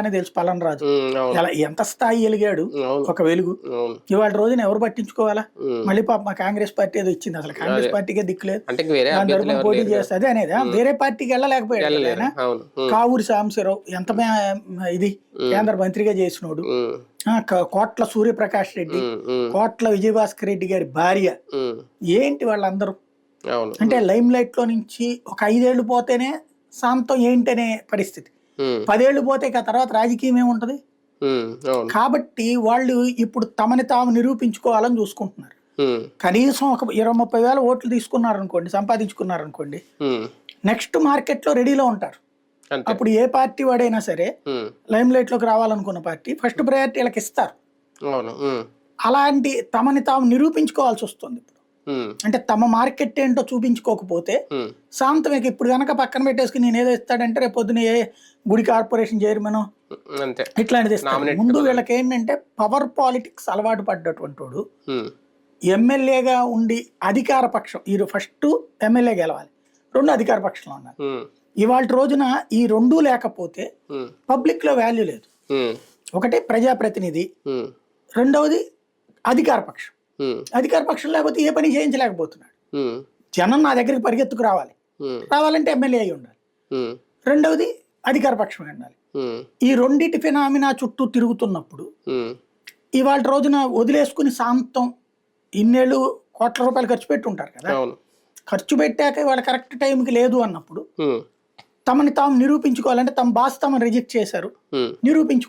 అని తెలుసు పలన్ రాజు ఎలా ఎంత స్థాయి ఎలిగాడు అవును. ఒక వెలుగు. ఇవాళ రోజున ఎవరు పట్టించుకోవాలా. మళ్ళీ పాప మా కాంగ్రెస్ పార్టీ ఏదో ఇచ్చింది. అసలు కాంగ్రెస్ పార్టీకే దిక్కులేదు దాని తరపున పోటీ. చేస్తుంది అనేది. వేరే పార్టీకి వెళ్ళలేకపోయాడు కావూరి సాంబశివరావు ఎంత ఇది కేంద్ర మంత్రిగా చేసినోడు. కోట్ల సూర్యప్రకాష్ రెడ్డి కోట్ల విజయభాస్కర్ రెడ్డి గారి భార్య. ఏంటి వాళ్ళందరూ? అంటే లైమ్ లైట్లో నుంచి ఒక ఐదేళ్ళు పోతేనే సాంతం ఏంటనే పరిస్థితి. పదేళ్ళు పోతే ఇక తర్వాత రాజకీయం ఏముంటది? కాబట్టి వాళ్ళు ఇప్పుడు తమని తాము నిరూపించుకోవాలని చూసుకుంటున్నారు. కనీసం ఒక ఇరవై ముప్పై వేల ఓట్లు తీసుకున్నారనుకోండి సంపాదించుకున్నారనుకోండి ఉమ్, నెక్స్ట్ మార్కెట్లో రెడీలో ఉంటారు. అప్పుడు ఏ పార్టీ వాడైనా సరే లైమ్ లైట్లోకి రావాలనుకున్న పార్టీ ఫస్ట్ ప్రయారిటీ వీళ్ళకి ఇస్తారు. అలాంటి తమని తాము నిరూపించుకోవాల్సి వస్తుంది. అంటే తమ మార్కెట్ ఏంటో చూపించుకోకపోతే శాంతమేకి ఇప్పుడు కనుక పక్కన పెట్టేసుకుని నేను ఏదో ఇస్తాడంటే రేపు పొద్దున ఏ గుడి కార్పొరేషన్ చైర్మన్ ఇట్లాంటిది ముందు వీళ్ళకి ఏంటంటే పవర్ పాలిటిక్స్ అలవాటు పడ్డటువంటి వాడు. ఎమ్మెల్యేగా ఉండి అధికార పక్షం ఈ ఫస్ట్ ఎమ్మెల్యే గెలవాలి. రెండు అధికార పక్షంలో ఉన్నారు. ఇవాళ రోజున ఈ రెండూ లేకపోతే పబ్లిక్లో వాల్యూ లేదు. ఒకటి ప్రజాప్రతినిధి రెండవది అధికార పక్షం. అధికార పక్షం లేకపోతే ఏ పని చేయించలేకపోతున్నాడు. జనం నా దగ్గరికి పరిగెత్తుకు రావాలి. రావాలంటే ఎమ్మెల్యే అయి ఉండాలి. రెండవది అధికార పక్షం ఉండాలి. ఈ రెండిటి ఫినామినా చుట్టూ తిరుగుతున్నప్పుడు ఇవాళ రోజున వదిలేసుకుని శాంతం ఇన్నేళ్ళు కోట్ల రూపాయలు ఖర్చు పెట్టి ఉంటారు కదా ఖర్చు పెట్టాక వాళ్ళ కరెక్ట్ టైంకి లేదు అన్నప్పుడు తమని తాము నిరూపించుకోవాలంటే తమ బాస్ తమను రిజెక్ట్ చేశారు. నిరూపించు